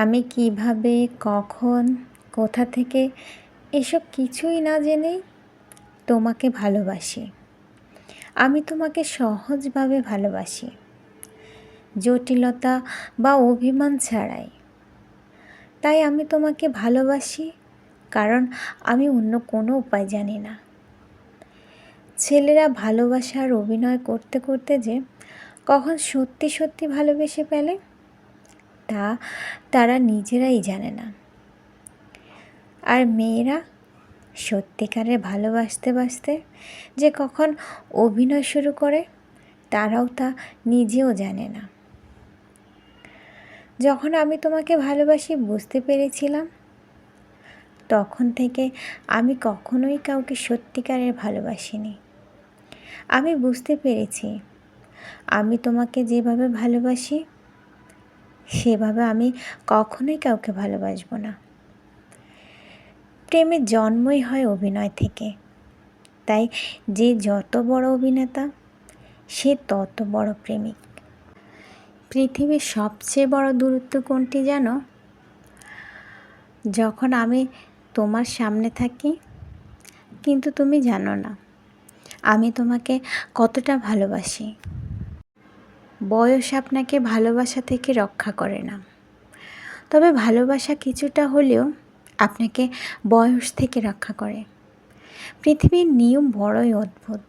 আমি কীভাবে, কখন, কোথা থেকে এসব কিছুই না জেনেই তোমাকে ভালোবাসি। আমি তোমাকে সহজভাবে ভালোবাসি। জটিলতা বা অভিমান ছাড়াই। তাই আমি তোমাকে ভালোবাসি কারণ আমি অন্য কোনো উপায় জানি না। ছেলেরা ভালোবাসার অভিনয় করতে করতে যে কখন সত্যি সত্যি ভালোবেসে ফেলে তা তারা নিজেরাই জানে না। আর মেয়েরা সত্যিকারে ভালোবাসতে বাসতে যে কখন অভিনয় শুরু করে, তারাও তা নিজেও জানে না। যখন আমি তোমাকে ভালোবাসি বুঝতে পেরেছিলাম, তখন থেকে আমি কখনোই কাউকে সত্যিকারের ভালোবাসিনি। আমি বুঝতে পেরেছি। আমি তোমাকে যেভাবে ভালোবাসি সেভাবে আমি কখনোই কাউকে ভালোবাসবো না। প্রেমের জন্মই হয় অভিনয় থেকে। তাই যে যত বড় অভিনেতা, সে তত বড় প্রেমিক। পৃথিবীর সবচেয়ে বড় দূরত্ব কোনটি জানো? যখন আমি তোমার সামনে থাকি, কিন্তু তুমি জানো না। আমি তোমাকে কতটা ভালোবাসি। বয়স আপনাকে ভালোবাসা থেকে রক্ষা করে না। তবে ভালোবাসা কিছুটা হলেও আপনাকে বয়স থেকে রক্ষা করে। পৃথিবীর নিয়ম বড়ই অদ্ভুত।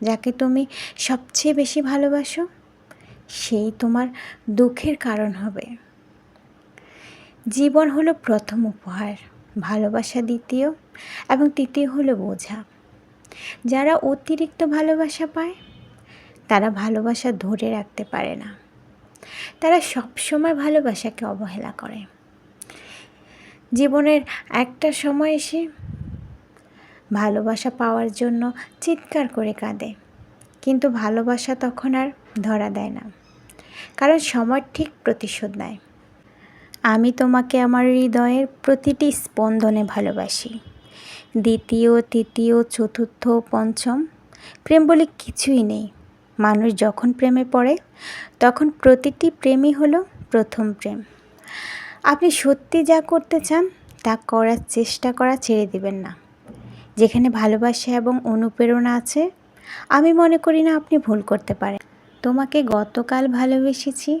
যাকে তুমি সবচেয়ে বেশি ভালোবাসো, সেই তোমার দুঃখের কারণ হবে। জীবন হলো প্রথম উপহার, ভালোবাসা দ্বিতীয় এবং তৃতীয় হলো বোঝা। যারা অতিরিক্ত ভালোবাসা পায় তারা ভালোবাসা ধরে রাখতে পারে না। তারা সবসময় ভালোবাসাকে অবহেলা করে। জীবনের একটা সময় এসে ভালোবাসা পাওয়ার জন্য চিৎকার করে কাঁদে, কিন্তু ভালোবাসা তখন আর ধরা দেয় না, কারণ সময় ঠিক প্রতিশোধ নেয়। আমি তোমাকে আমার হৃদয়ের প্রতিটি স্পন্দনে ভালোবাসি। দ্বিতীয়, তৃতীয়, চতুর্থ, পঞ্চম, প্রেম বলে কিছুই নেই। মানুষ যখন প্রেমে পড়ে, তখন প্রতিটি প্রেমই হলো প্রথম প্রেম। আপনি সত্যি যা করতে চান, তা করার চেষ্টা করা ছেড়ে দিবেন না। যেখানে ভালোবাসা এবং অনুপ্রেরণা আছে, আমি মনে করি না আপনি ভুল করতে পারেন। তোমাকে গতকাল ভালোবেসেছি,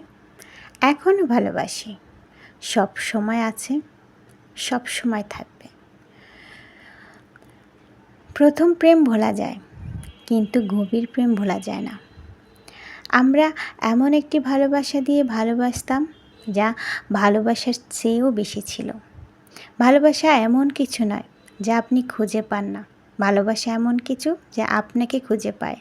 এখনও ভালোবাসি। সব সময় আছে, সব সময় থাকবে। প্রথম প্রেম ভোলা যায়, কিন্তু গভীর প্রেম ভোলা যায় না। আমরা এমন একটি ভালোবাসা দিয়ে ভালোবাসতাম যা ভালোবাসার চেয়েও বেশি ছিল। ভালোবাসা এমন কিছু নয় যা আপনি খুঁজে পান না। ভালোবাসা এমন কিছু যা আপনাকে খুঁজে পায়।